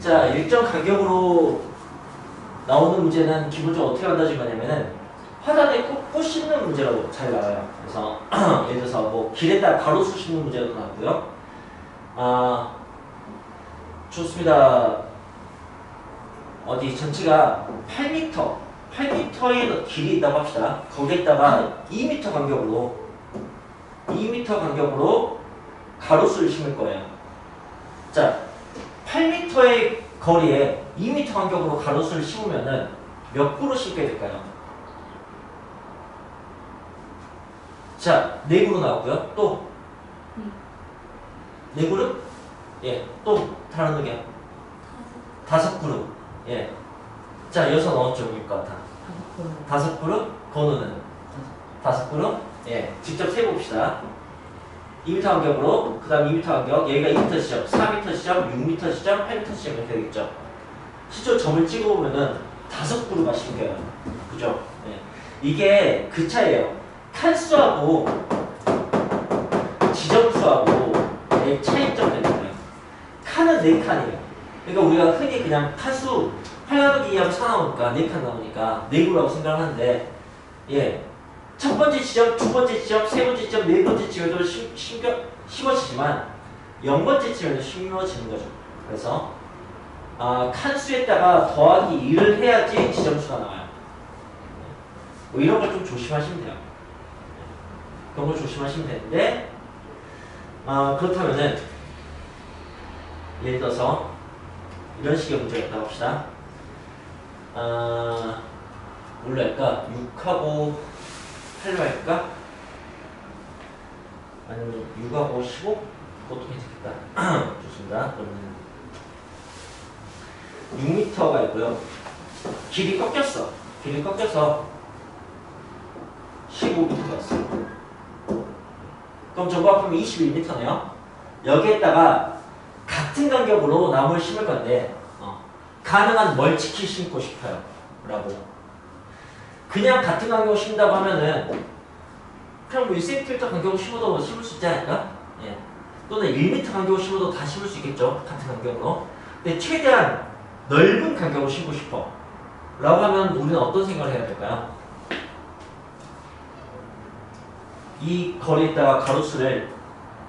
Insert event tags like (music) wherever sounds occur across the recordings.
자, 일정 간격으로 나오는 문제는 기본적으로 어떻게 만들어진 거냐면은 화단에 꽃, 꽃 심는 문제라고 잘 나와요. 그래서 (clears throat) 예를 들어서 뭐 길에다 가로수 심는 문제도 나왔고요. 아, 좋습니다. 어디 전체가 8m, 8m의 길이 있다고 합시다. 거기에다가 2m 간격으로 2m 간격으로 가로수를 심을 거예요. 자, 8m의 거리에 2m 간격으로 가로수를 심으면은 몇 그루 심게 될까요? 자, 네 그루 나왔고요. 또? 네 그루? 예, 또 다른 의견. 다섯 그루. 예. 자, 여섯 어느 쪽일 것 같아? 다섯 그루? 건우는? 다섯 그루? 예. 직접 세봅시다. 2m 간격으로, 그 다음 2m 간격, 여기가 2m 지점, 4m 지점, 6m 지점, 8m 지점 이렇게 되겠죠. 실제로 점을 찍어보면은 다섯 그루가 심겨요. 그죠? 예. 이게 그 차이에요. 칸수하고 지점수하고 의 차이점 되는 거예요. 칸은 4칸이에요. 그러니까 우리가 흔히 그냥 칸수 8 나누기 2하면 4 나오니까 4칸 나오니까 4구라고 생각하는데 예. 첫 번째 지점, 두 번째 지점, 세 번째 지점, 네 번째 지점도 심, 심겨, 심어지지만 0번째 지점도 심어지는 거죠. 그래서 아, 칸수에다가 더하기 2를 해야지 지점수가 나와요. 뭐 이런 걸 좀 조심하시면 돼요. 그런 걸 조심하시면 되는데 아, 그렇다면은 예를 들어서 이런 식의 문제가 있다고 합시다. 아, 뭘로 할까? 6하고 8로 할까? 아니면 6하고 15? 그것도 괜찮겠다. (clears throat) 좋습니다. 그러면 6m가 있고요. 길이 꺾였어. 길이 꺾여서 15m가 왔어. 그럼 저거 합하면 21m네요. 여기에다가 같은 간격으로 나무를 심을 건데 어, 가능한 멀치키 심고 싶어요. 라고. 그냥 같은 간격으로 심다고 하면은 그냥 뭐 1cm 간격으로 심어도 심을 수 있지 않을까? 예. 또는 1m 간격으로 심어도 다 심을 수 있겠죠. 같은 간격으로. 근데 최대한 넓은 간격으로 심고 싶어. 라고 하면 우리는 어떤 생각을 해야 될까요? 이 거리에다가 가로수를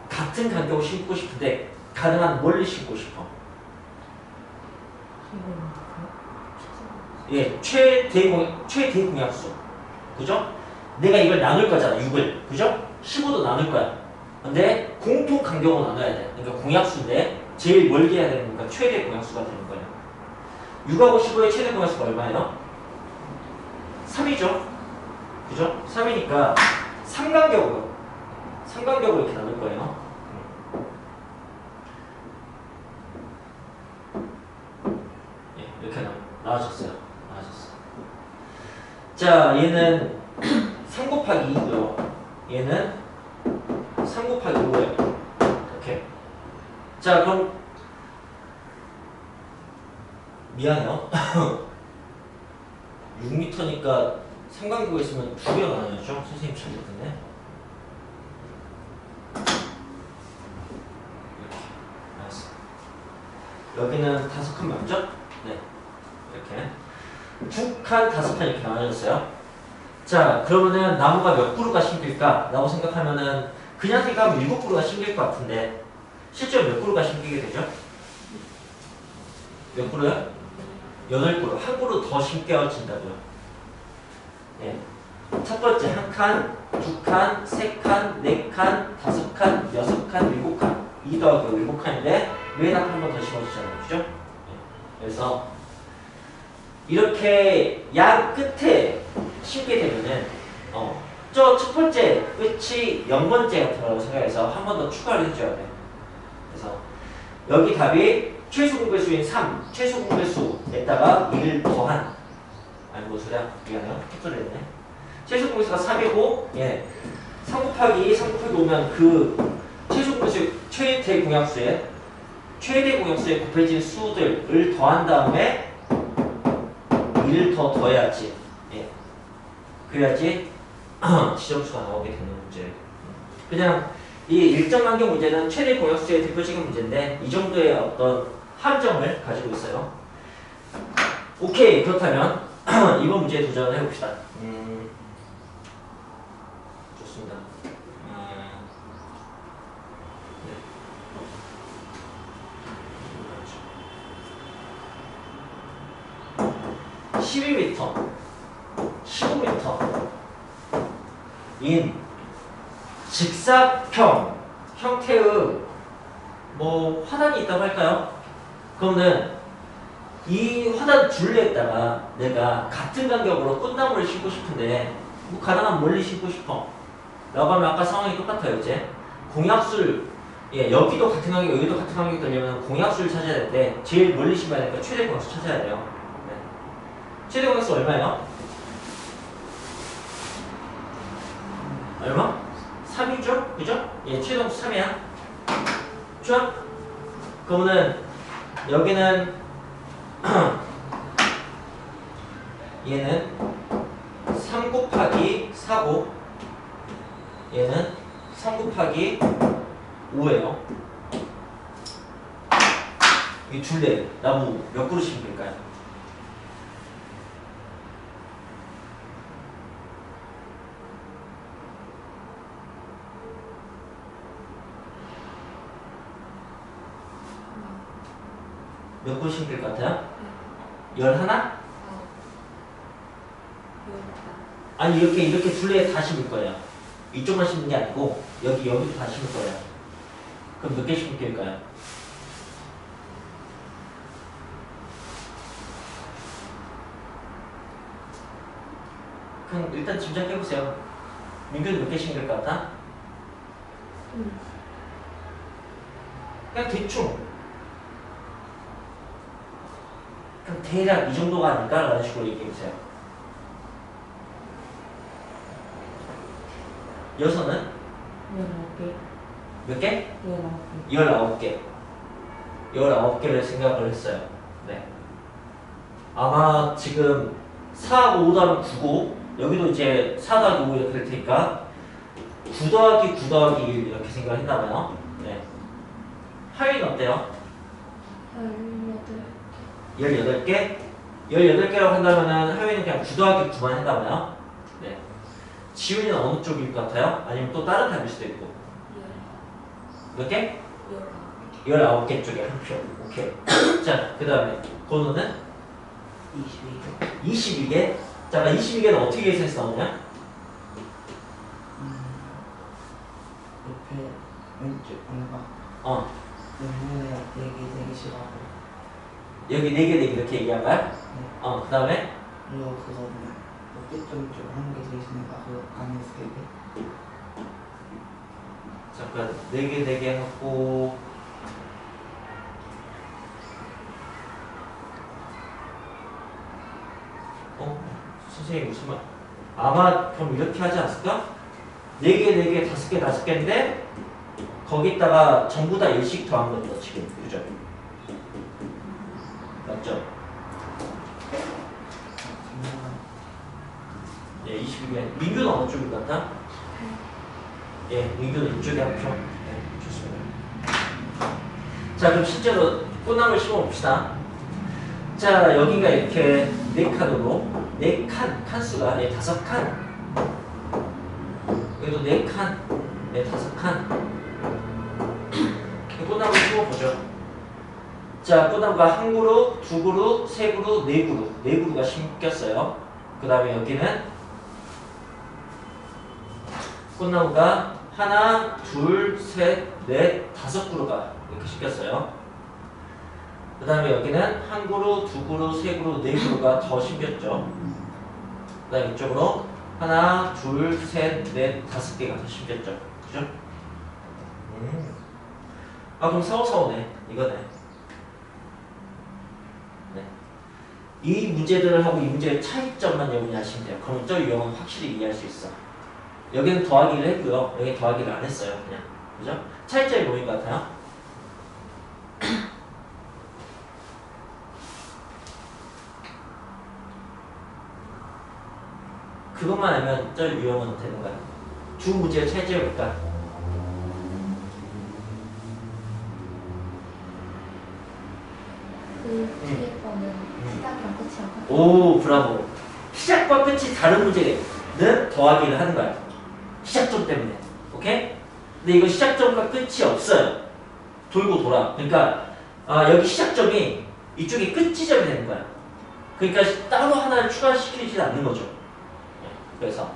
같은 간격으로 심고 싶은데 가능한 멀리 심고 싶어. 예, 최대 공 최대 공약수. 그죠? 내가 이걸 나눌 거잖아, 6을. 그죠? 15도 나눌 거야. 근데 공통 간격으로 나눠야 돼. 그러니까 공약수인데 제일 멀게 해야 되니까 최대 공약수가 되는 거예요. 6하고 15의 최대 공약수가 얼마예요? 3이죠. 그죠? 3이니까 삼간격으로 삼간격으로 이렇게 나눌 거예요. 예, 이렇게 나, 나와졌어요. 나와졌어. 자, 얘는 3 곱하기 2고요. 얘는 3 곱하기 5예요. 이렇게. 자, 그럼 미안해요. (laughs) 6m니까 삼간격에 있으면 두 개가 나뉘었죠? 선생님 잘못했네. 이렇게. 알았어. 여기는 다섯 칸 맞죠? 네. 이렇게. 두 칸, 다섯 칸 이렇게 나눠졌어요. 자, 그러면은 나무가 몇 그루가 심길까? 라고 생각하면은 그냥 생각하면 일곱 그루가 심길 것 같은데 실제로 몇 그루가 심기게 되죠? 몇 그루요? 여덟 그루. 한 그루 더 심겨진다고요. 예. 첫 번째 한 칸, 두 칸, 세 칸, 네 칸, 다섯 칸, 여섯 칸, 일곱 칸. 이 더하기 일곱 칸인데 맨 앞에 한번더 심어주잖아요. 그죠? 예. 그래서 이렇게 양 끝에 심게 되면은 어, 저 첫 번째 끝이 0번째 같은 거라고 생각해서 한 번 더 추가를 해줘야 돼. 그래서 여기 답이 최소 공배수인 3, 최소 공배수에다가 1을 더한 아니 뭐 소리야? 미안해요. 헛소리 했네. 최소 공배수가 3이고 예. 3 곱하기 3 곱하기 5면 그 최소 공배수 최대 공약수에 최대 공약수에 곱해진 수들을 더한 다음에 1을 더 더해야지. 예. 그래야지 (clears throat) 지점수가 나오게 되는 문제. 그냥 이 일정 간격 문제는 최대 공약수의 대표적인 문제인데 이 정도의 어떤 함정을 가지고 있어요. 오케이 그렇다면 (clears throat) 이번 문제에 도전을 해봅시다. 음, 좋습니다. 음, 네. 12m, 15m 인 직사평 형태의 뭐 화단이 있다고 할까요? 그러면 이 화단 둘레에다가 내가 같은 간격으로 꽃나무를 심고 싶은데 뭐 가능한 멀리 심고 싶어 라고 하면 아까 상황이 똑같아요 이제 공약수를 예 여기도 같은 간격 여기도 같은 간격 되려면 공약수를 찾아야 되는데 제일 멀리 심어야 되니까 최대 공약수 찾아야 돼요 네. 최대 공약수 얼마예요? 얼마? 3이죠? 그죠? 예 최대 공약수 3이야 좋아? 그러면은 여기는 (clears throat) 얘는 3 곱하기 4고 얘는 3 곱하기 5예요. 이 둘레 나무 몇 그루씩 될까요? 몇 그루씩 될것 같아요? 열 하나? 아니 이렇게 이렇게 둘레에 다 심을 거예요. 이쪽만 심는 게 아니고 여기 여기도 다 심을 거예요. 그럼 몇 개 심을까요? 그럼 일단 짐작해 보세요. 민규는 몇개 심을 것 같아? 그냥 대충. 그럼 대략 이 정도가 아닐까 라는 식으로 얘기해 보세요. 여섯은 몇 개? 19개. 19개를 생각을 했어요. 네. 아마 지금 4, 5 더하면 9고, 여기도 이제 4 더하기 5 이렇게 될 테니까, 9 더하기 9 더하기 1 이렇게 생각을 했나봐요. 네. 하윤이 어때요? 18개? 18개라고 한다면은 하윤이는 그냥 9 더하기 9만 했나봐요. 네. 지훈이는 어느 쪽일 것 같아요? 아니면 또 다른 답일 수도 있고. 몇 개? 19개 쪽에 한 표. 오케이. (coughs) 자, 그 다음에 번호는 22개. 자, 22개는 어떻게 계산해서 나오냐? 옆에 왼쪽 뭔가 어, 눈물에 되게 되게 싫어하고 여기 4개, 4개 이렇게 얘기한 거야? 어, 그 다음에 그리고 그거는 어깨 쪽쪽 한개 되게 싫으니까 그거 안에 세 개. 잠깐 4개, 4개 하고 어? 선생님 무슨 말? 아마 그럼 이렇게 하지 않았을까? 4개, 4개, 5개, 5개인데 거기다가 전부 다 1씩 더한 거죠 지금 그죠? 정말 예, 22개 민규는 어느 쪽인 것 같아? 예, 민규는 이쪽에 한 표. 네, 좋습니다. 자, 그럼 실제로 꽃나무를 심어봅시다. 자, 여기가 이렇게 네 칸으로 네 칸, 칸수가 네 다섯 칸. 여기도 네 칸, 네 다섯 칸. 이 꽃나무를 심어보죠. 자, 꽃나무가 한 그루, 두 그루, 세 그루, 네 그루, 네 그루가 심겼어요. 그 다음에 여기는 꽃나무가 하나, 둘, 셋, 넷, 다섯 그루가 이렇게 심겼어요. 그 다음에 여기는 한 그루, 두 그루, 세 그루, 네 그루가 더 심겼죠. 그 다음에 이쪽으로 하나, 둘, 셋, 넷, 다섯 개가 더 심겼죠. 그죠? 음. 아, 그럼 사오사오네. 이거네. 네. 이 문제들을 하고 이 문제의 차이점만 여러분이 아시면 돼요. 그럼 저 유형은 확실히 이해할 수 있어. 여기는 더하기를 했고요. 여기 더하기를 안 했어요. 그냥. 그죠? 차이점이 뭐인 것 같아요? (clears throat) 그것만 알면 저 유형은 되는 거야. 두 문제의 차이점이 뭘까? 그 뒤에 거는 시작이랑 끝이랑 같아. 오 브라보 시작과 끝이 다른 문제는 더하기를 하는 거야 시작점 때문에 오케이? 근데 이거 시작점과 끝이 없어요. 돌고 돌아. 그러니까 아, 여기 시작점이 이쪽이 끝 지점이 되는 거야. 그러니까 따로 하나를 추가시키지 않는 거죠. 그래서.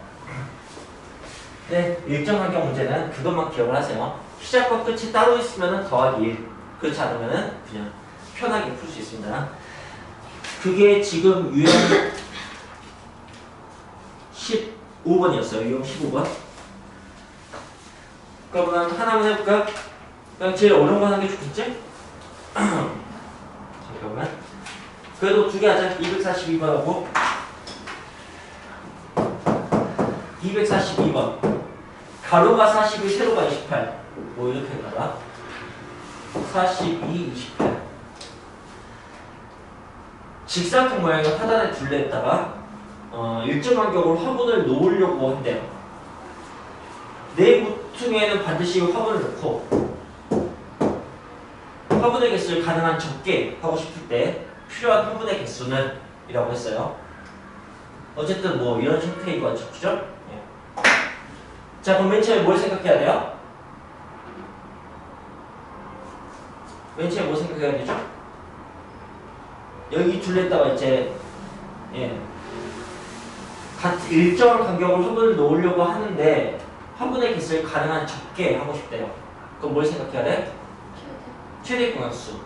네 일정 환경 문제는 그것만 기억을 하세요. 시작과 끝이 따로 있으면 더하기 1 그렇지 않으면 그냥 편하게 풀 수 있습니다. 그게 지금 유형 (coughs) 15번이었어요. 유형 15번. 그러면 하나만 해볼까? 그냥 제일 어려운 거 하는 게 좋겠지? (clears throat) 잠깐만. 그래도 두 개 하자. 242번하고 242번. 가로가 41, 세로가 28. 뭐 이렇게 해봐라. 42, 28. 직사각형 모양의 하단에 둘레에다가 어, 일정 간격으로 화분을 놓으려고 한대요. 내모 퉁이에는 반드시 화분을 넣고 화분의 개수를 가능한 적게 하고 싶을 때 필요한 화분의 개수는 이라고 했어요. 어쨌든 뭐 이런 형태인 거죠. 그죠? 예. 자 그럼 맨 처음에 뭘 생각해야 돼요? 맨 처음에 뭐 생각해야 되죠? 여기 둘레다가 이제 예 같은 일정한 간격으로 화분을 놓으려고 하는데 화분의 개수를 가능한 적게 하고 싶대요. 그럼 뭘 생각해야 돼? 최대 공약수.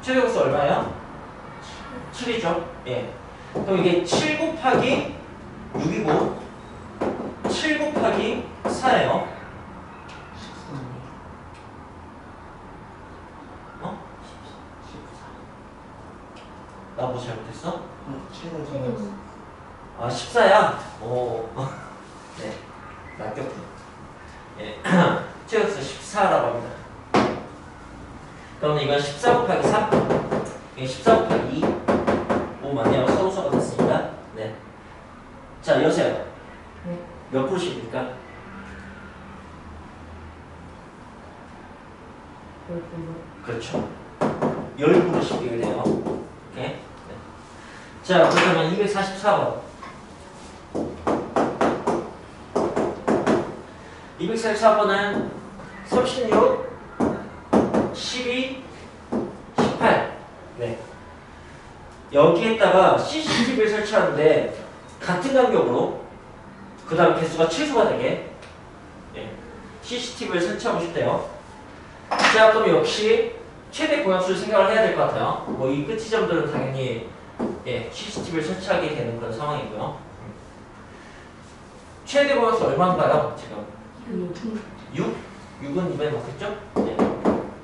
최대 공약수 얼마예요? 7 이죠. 예. 그럼 이게 7 곱하기 6이고 7 곱하기 4예요. 14. 어? 14. 나 뭐 잘못했어? 어, 최대 최대 공약수. 아 14야? 오. 네. 낚였군. 예. 최대수 14라고 합니다. 그럼 이건 14 곱하기 3. 이게 14 곱하기 2. 오 맞네요. 서로서가 됐습니다. 네. 자 여세요. 네. 몇 프로씩입니까? 그렇죠. 10%씩 되게 돼요. 오케이. 네. 자, 그렇다면 244번. 244번은 36, 12, 18. 네. 여기에다가 CCTV를 설치하는데 같은 간격으로 그 다음 개수가 최소가 되게 네. CCTV를 설치하고 싶대요. 자, 그럼 역시 최대 공약수를 생각을 해야 될 것 같아요. 뭐 이끝 지점들은 당연히 예, CCTV를 설치하게 되는 그런 상황이고요. 최대 공약수 얼마인가요? 지금 6? 6은 200 맞겠죠? 네.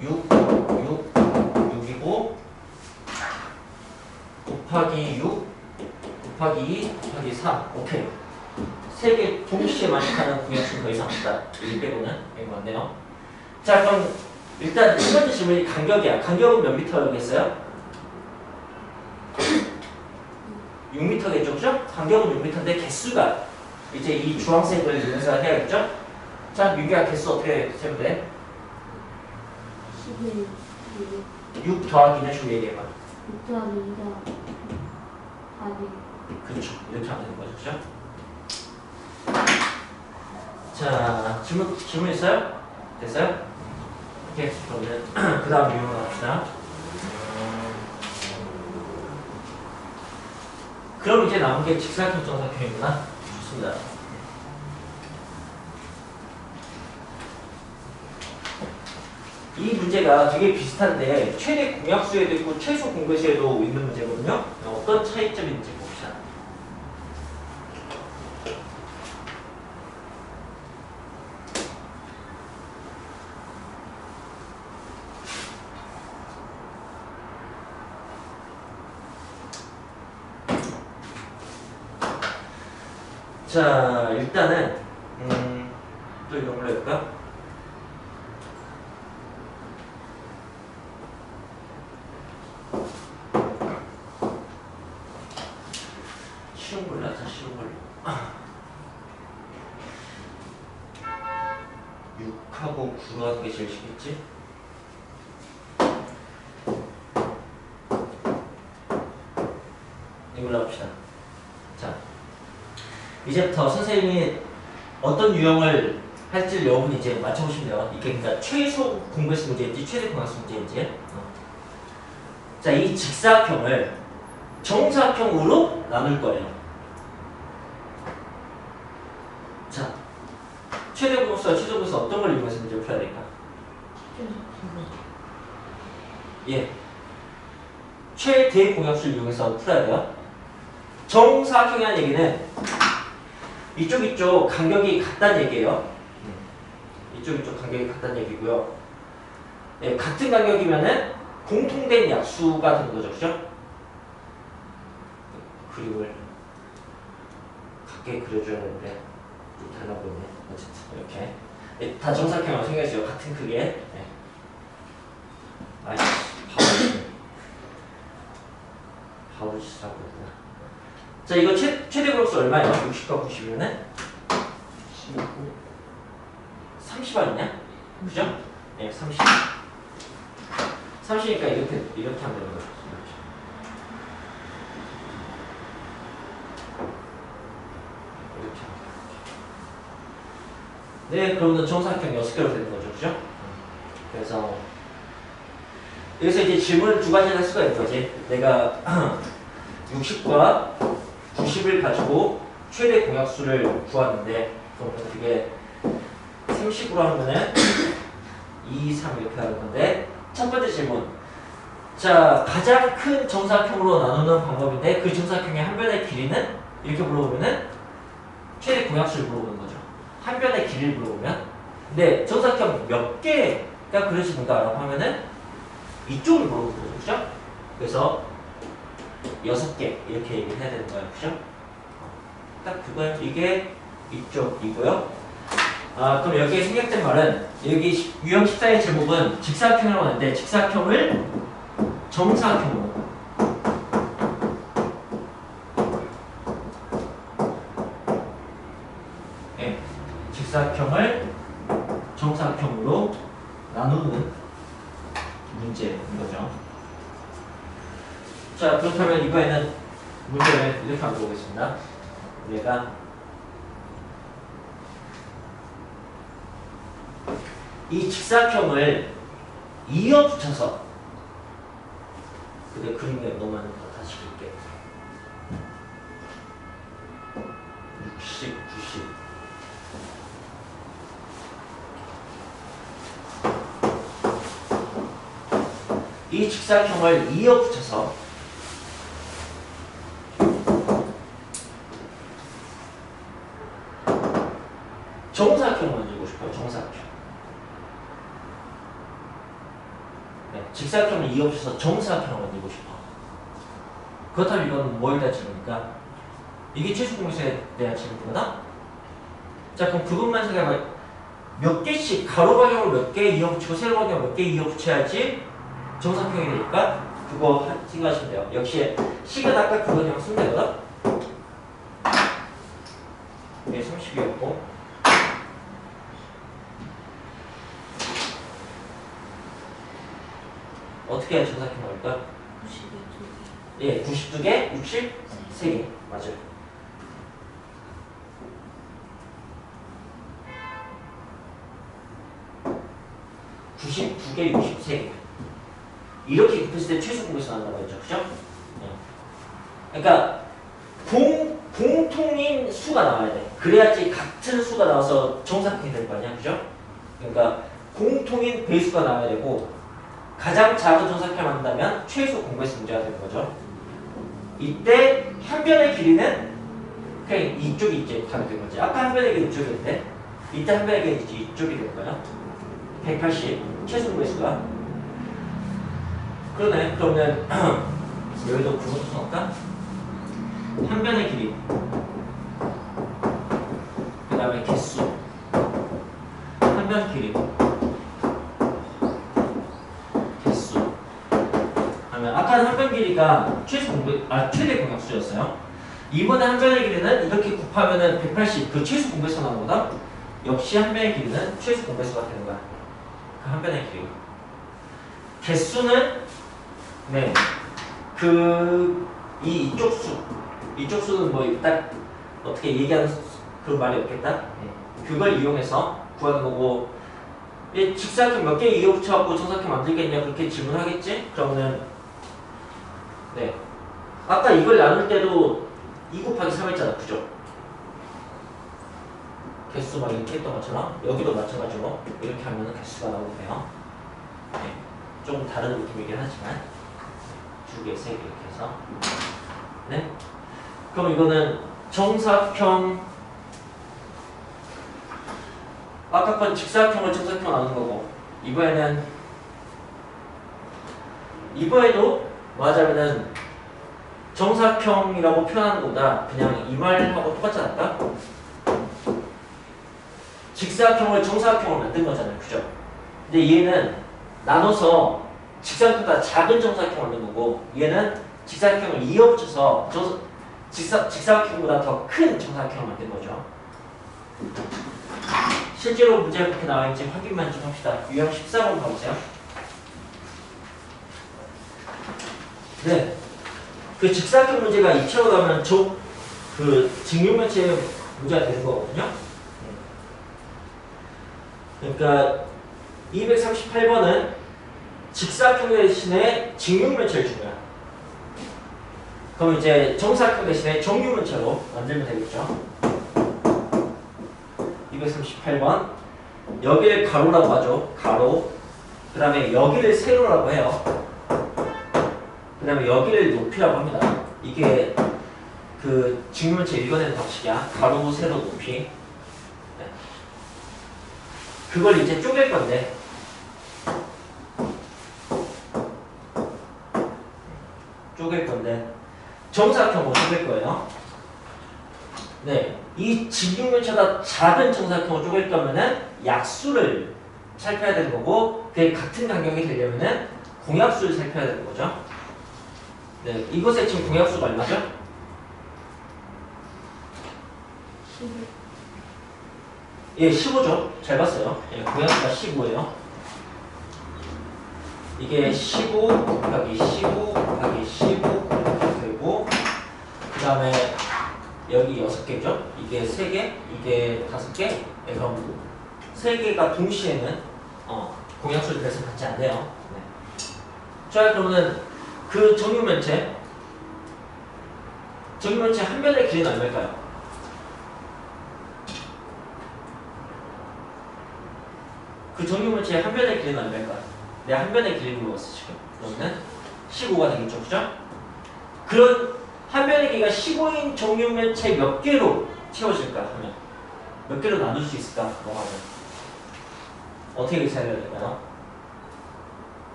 6, 6, 6이고 곱하기 6 곱하기 2 곱하기 3 오케이 세개 동시에 만족하는 공약수는 더 이상 없다. 이 빼고는 이거 맞네요. 자 그럼 일단 첫 번째 질문이 간격이야. 간격은 몇 미터겠어요? 6m겠죠, 그죠? 간격은 6m인데 개수가 이제 이 주황색을 이용해서 해야겠죠? 자, 유기가 개수 어떻게 세면 돼? 11, 6 더하기는 좀 얘기해봐. 6 더하기 2 더하기 그렇죠. 이렇게 하면 되는 거죠, 그죠? 자, 질문 질문 있어요? 됐어요? 오케이, 그러면 (clears throat) 그 다음 유형 갑시다. 그럼 이제 남은 게 직사각형 정사각형이구나. 좋습니다. 이 문제가 되게 비슷한데 최대 공약수에도 있고 최소 공배수에도 있는 문제거든요. 어떤 차이점이 있는지 봅시다. 자, 일단은 음, 또 이런 걸로 해볼까? 쉬운 걸로 하자, 쉬운 걸로. 6하고 9로 하는 게 제일 쉽겠지? 이걸로 합시다. 자, 이제부터 선생님이 어떤 유형을 할지 여러분이 이제 맞춰보시면 돼요. 이게 그러니까 최소 공부수 문제인지 최대 공학수 문제인지. 어. 자, 이 직사각형을 정사각형으로 나눌 거예요. 자, 최대 공수와 최소 공수 어떤 걸 이용해서 문제를 풀어야 될까? 예. 최대 공약수를 이용해서 풀어야 돼요. 정사각형이라는 얘기는 이쪽 이쪽 간격이 같다는 얘기예요. 이쪽 이쪽 간격이 같다는 얘기고요. 예, 같은 간격이면은 공통된 약수가 되는 거죠, 그죠? 그림을 되는데 좀 달라 보이네. 어쨌든 이렇게 예, 다 정사각형으로 생겼어요. 같은 크기에. 예. 아이씨, 바보지. 바보짓이라고 했구나. 자, 이거 최, 최대 그룹수 얼마예요? 60과 90이면은 30 아니냐? 그죠? 네, 30. 30이니까 이렇게, 이렇게 하면 되는 거죠. 네, 그러면 정사각형 6개로 되는 거죠. 그죠? 그래서 여기서 이제 질문을 두 가지를 할 수가 있는 거지. 내가 (clears throat) 60과 90을 가지고 최대 공약수를 구하는데 그러면 그게 30으로 하면은 (coughs) 2, 3 이렇게 하는 건데 첫 번째 질문. 자 가장 큰 정사각형으로 나누는 방법인데 그 정사각형의 한 변의 길이는? 이렇게 물어보면은 최대 공약수를 물어보는 거죠. 한 변의 길이를 물어보면. 근데 정사각형 몇 개가 그려지는가 라고 하면은 이쪽을 물어보는 거죠. 그죠? 그래서 여섯 개 이렇게 얘기를 해야 되는 거예요 그죠? 딱 그거예요 이게 이쪽이고요 아, 그럼 여기에 생략된 말은 여기 시- 유형 14의 제목은 직사각형이라고 하는데 직사각형을 정사각형으로 예, 직사각형을 정사각형으로 나누는 문제인 거죠. 자, 그렇다면 이번에는 문제를 이렇게 한번 보겠습니다. 우리가 이 직사각형을 이어 붙여서 근데 그림에 너무 거 다시 그릴게 60, 90 이 직사각형을 이어 붙여서 정사각형을 만들고 싶어요 정사각형 네, 직사각형을 이어붙여서 정사각형을 만들고 싶어. 그렇다면 이건 뭘 대한 질문입니까? 이게 최소 공식에 대한 질문이거든? 자, 그럼 그것만 생각해봐. 몇 개씩, 가로 방향으로 몇개 이어 붙이고, 세로 방향으로 몇개 이어 붙여야지 정사각형이 되니까 그거 하- 생각하시면 돼요. 역시, 식은 아까 그거 그냥 쓰면 되거든? 네, 30이었고. 어떻게 해야 정사각형 나올까? 92쪽. 예, 92개, 63개. 맞아요. (92개) (63개) 이렇게 곱했을 때 최소 공배수 나온다고 했죠 그죠? 예. 그러니까 공, 공통인 수가 나와야 돼 그래야지 같은 수가 나와서 정사각형이 될거 아니야 그죠? 그러니까 공통인 배수가 나와야 되고 가장 작은 정사각형을 만든다면 최소 공배수 문제가 되는 거죠 이때 한 변의 길이는 그냥 이쪽이 이제 가게 된 거지. 아까 한 변의 길이 이쪽이었는데 이때 한 변의 길이 이제 이쪽이 된 거야. 180 최소 배수가. 그러네. 그러면 여기도 그것도 써볼까? 한 변의 길이. 그 다음에 개수. 한 변 길이. 개수. 하면 아까는 한변 길이가 최소 공배 아 최대 공약수였어요. 이번에 한 변의 길이는 이렇게 곱하면은 180 그 최소 공배수 나오는 거다. 역시 한 변의 길이는 최소 공배수가 되는 거야. 그 한 변의 길이. 개수는 네. 그 이 이쪽 수 이쪽 수는 뭐 딱 어떻게 얘기하는 수- 그런 말이 없겠다. 예. 그걸 이용해서 구하는 거고 이 직사각형 몇 개 이어 붙여갖고 정사각형 만들겠냐 그렇게 질문하겠지? 그러면은 네 아까 이걸 나눌 때도 2 곱하기 3 했잖아 그죠? 개수 막 이렇게 했던 것처럼 여기도 마찬가지로 이렇게 하면 개수가 나오네요 네. 조금 다른 느낌이긴 하지만 두 개, 세 개 이렇게 해서 네 그럼 이거는 정사각형 아까 건 직사각형을 정사각형 나눈 거고 이번에는 이번에도 뭐 하자면은 정사각형이라고 표현하는 것보다 그냥 이 말하고 똑같지 않을까? 직사각형을 정사각형으로 만든 거잖아요 그죠? 근데 얘는 나눠서 직사각형보다 작은 정사각형을 만든 거고 얘는 직사각형을 이어붙여서 정, 직사, 직사각형보다 더 큰 정사각형을 만든 거죠 실제로 문제가 그렇게 나와있는지 확인만 좀 합시다. 유형 14번 봐보세요. 네. 그 직사각형 문제가 2차로 가면 저, 그 직육면체 문제가 되는 거거든요. 그러니까 238번은 직사각형 대신에 직육면체를 준 거야. 그럼 이제 정사각형 대신에 정육면체로 만들면 되겠죠. 238번 여기를 가로라고 하죠 가로 그 다음에 여기를 세로라고 해요 그 다음에 여기를 높이라고 합니다. 이게 그 직면체 읽어내는 방식이야. 가로 세로 높이. 네. 그걸 이제 쪼갤 건데. 쪼갤 건데. 정사각형으로 쪼갤 거예요? 네, 이 직육면체가 작은 정사각형을 쪼갤 거면은 약수를 살펴야 되는 거고 그게 같은 간격이 되려면은 공약수를 살펴야 되는 거죠. 네, 이것의 지금 공약수가 얼마죠? 11 예, 15죠. 잘 봤어요. 예, 공약수가 15예요. 이게 15 곱하기 15 곱하기 15 곱하기 되고 그 다음에 여기 6개죠. 이게 3개, 이게 5개. 네, 그럼 3개가 동시에는 어, 공약수를 그래서 받지 않네요. 네. 자, 그러면은 그 정육면체 정육면체 한 변의 길이는 얼마일까요? 그 정육면체의 한 변의 길이는 얼마일까요? 내가 한 변의 길이를 물어봤어 지금. 그러면은 15가 되겠죠, 그죠? 그런 한 변의 길이가 15인 정육면체 몇 개로 채워질까 하면 몇 개로 나눌 수 있을까? 뭐 하면 어떻게 계산해야 될까요?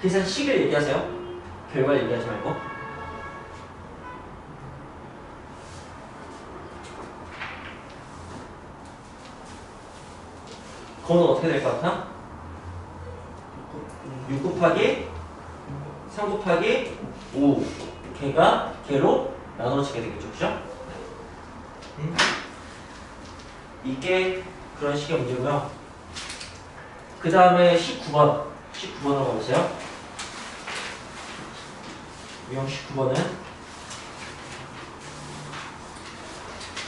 계산식을 얘기하세요. 결과 얘기하지 말고. 그거는 어떻게 될 것 같아? 6 곱하기 3 곱하기 5 개가 개로 나눠지게 되겠죠, 그죠? 음? 이게 그런 식의 문제고요. 그 다음에 19번, 19번으로 가보세요. 유형 19번은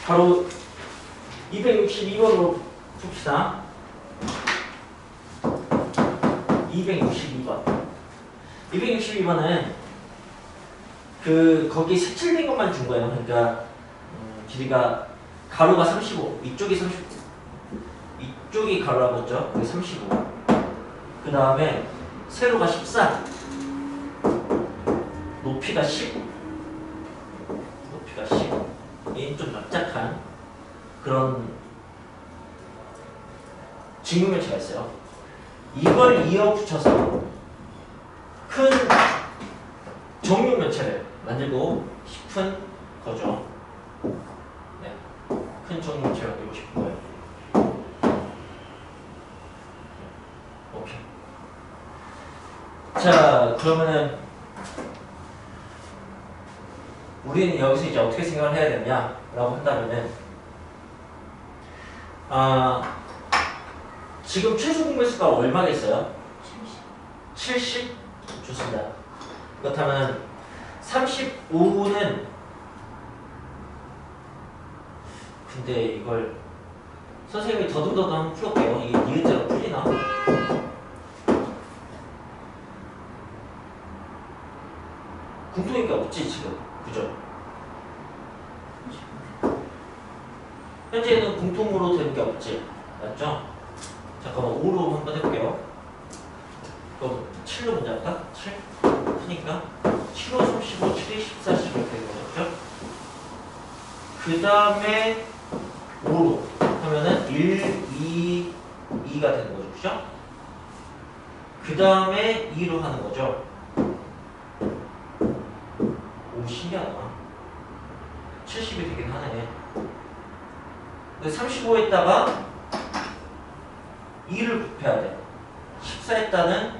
바로 262번으로 풉시다. 262번. 262번은 그 거기 색칠된 것만 준 거예요. 그러니까 음, 길이가 가로가 35, 이쪽이 30, 이쪽이 가로라고 했죠. 그게 35. 그 다음에 세로가 14, 높이가 10, 높이가 10. 얘는 좀 납작한 그런 직육면체가 있어요. 이걸 이어 붙여서 큰 정육 면체를 만들고 싶은 거죠. 네. 큰 정육 면체를 만들고 싶은 거예요. 오케이. 자, 그러면은 우리는 여기서 이제 어떻게 생각을 해야 되냐 라고 한다면은 아 지금 최소 공배수가 얼마겠어요? 70 70? 좋습니다. 그렇다면 35는 근데 이걸 선생님이 더듬더듬 한번 풀어볼게요. 이게 니은자로 풀리나? 궁금한 게 없지 지금 그죠? 현재는 공통으로 되는 게 없지 맞죠? 잠깐만 5로 한번 해볼게요 그럼 7로 먼저 할까? 7? 크니까 7호 35, 7이 14, 10 이렇게 되는 거죠? 그 다음에 5로 하면은 1, 2, 2가 되는 거죠 그죠? 그 다음에 2로 하는 거죠 오 신기하다 70이 되긴 하네 35에다가 2를 곱해야 돼 14에다는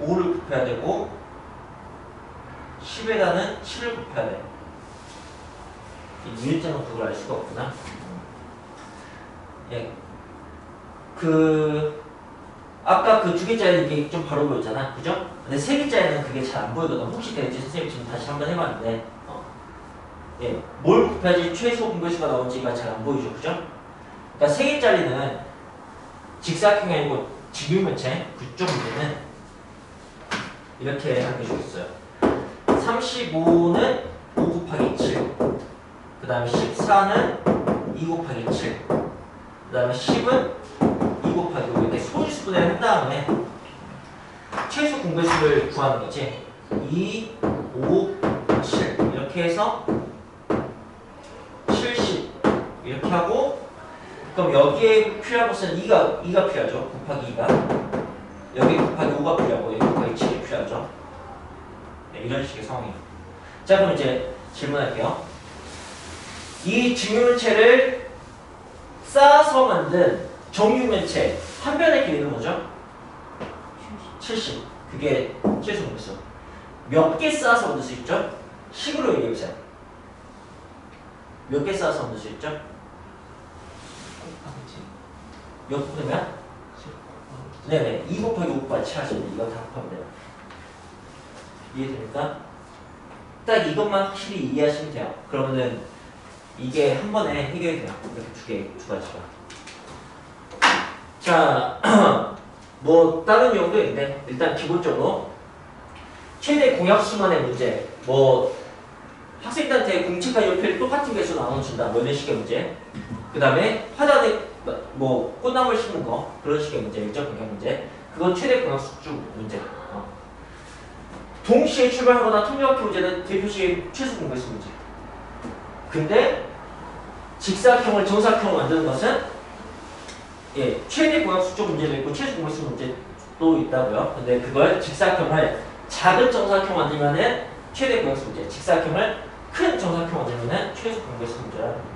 5를 곱해야 되고 10에다는 7을 곱해야 돼 유일자는 그걸 알 수가 없구나 예. 그 아까 그 두 개짜리 이게 좀 바로 보였잖아 그죠? 근데 세 개짜리는 그게 잘 안 보이거든 혹시 될지 선생님 지금 다시 한번 해봤는데 어. 예, 뭘 곱해야지 최소 공배수가 나올지가 잘 안 보이죠. 그죠? 그러니까 세 개짜리는 직사각형이 아니고 직육면체 그쪽 문제는 이렇게 하는 게 좋겠어요. 35는 5 곱하기 7 그 다음에 14는 2 곱하기 7 그 다음에 10은 2 곱하기 5 이렇게 소지수 분해를 한 다음에 최소 공배수를 구하는 거지. 2, 5, 7 이렇게 해서 70 이렇게 하고 그럼 여기에 필요한 것은 2가 2가 필요하죠. 곱하기 2가. 여기 곱하기 5가 필요하고 여기 곱하기 7이 필요하죠. 네, 이런 식의 상황이에요. 자 그럼 이제 질문할게요. 이 직육면체를 쌓아서 만든 정육면체 한 변의 길이는 뭐죠? 70 그게 최소 공수. 몇개 쌓아서 만들 수 있죠? 식으로 얘기해보세요. 몇 개 쌓아서 만들 수 있죠? 몇 곱하면? 네네. 2 곱하기 5 곱하기 7 하시면 이거 다 곱하면 돼요. 이해됩니까? 딱 이것만 확실히 이해하시면 돼요. 그러면은 이게 한 번에 해결이 돼요. 이렇게 두 개, 두 가지가. 자 (clears throat) 뭐 다른 용도 있는데 일단 기본적으로. 최대 공약수만의 문제. 뭐 학생들한테 공책과 연필 똑같은 개수 나눠준다. 뭐 이런 식의 문제 그 다음에 화단에 뭐 꽃나물 심는 거 그런 식의 문제 일정 공약 문제 그건 최대 공약수 문제 어. 동시에 출발하거나 통역기 문제는 대표식 최소 공배수 문제 근데 직사각형을 정사각형으로 만드는 것은 예, 최대 공약수 쪽 문제도 있고 최소 공배수 문제도 있다고요. 근데 그걸 직사각형을 작은 정사각형 만들면은 최대 공약수 문제, 직사각형을 큰 정사각형 만들면은 최소 공배수 문제라는.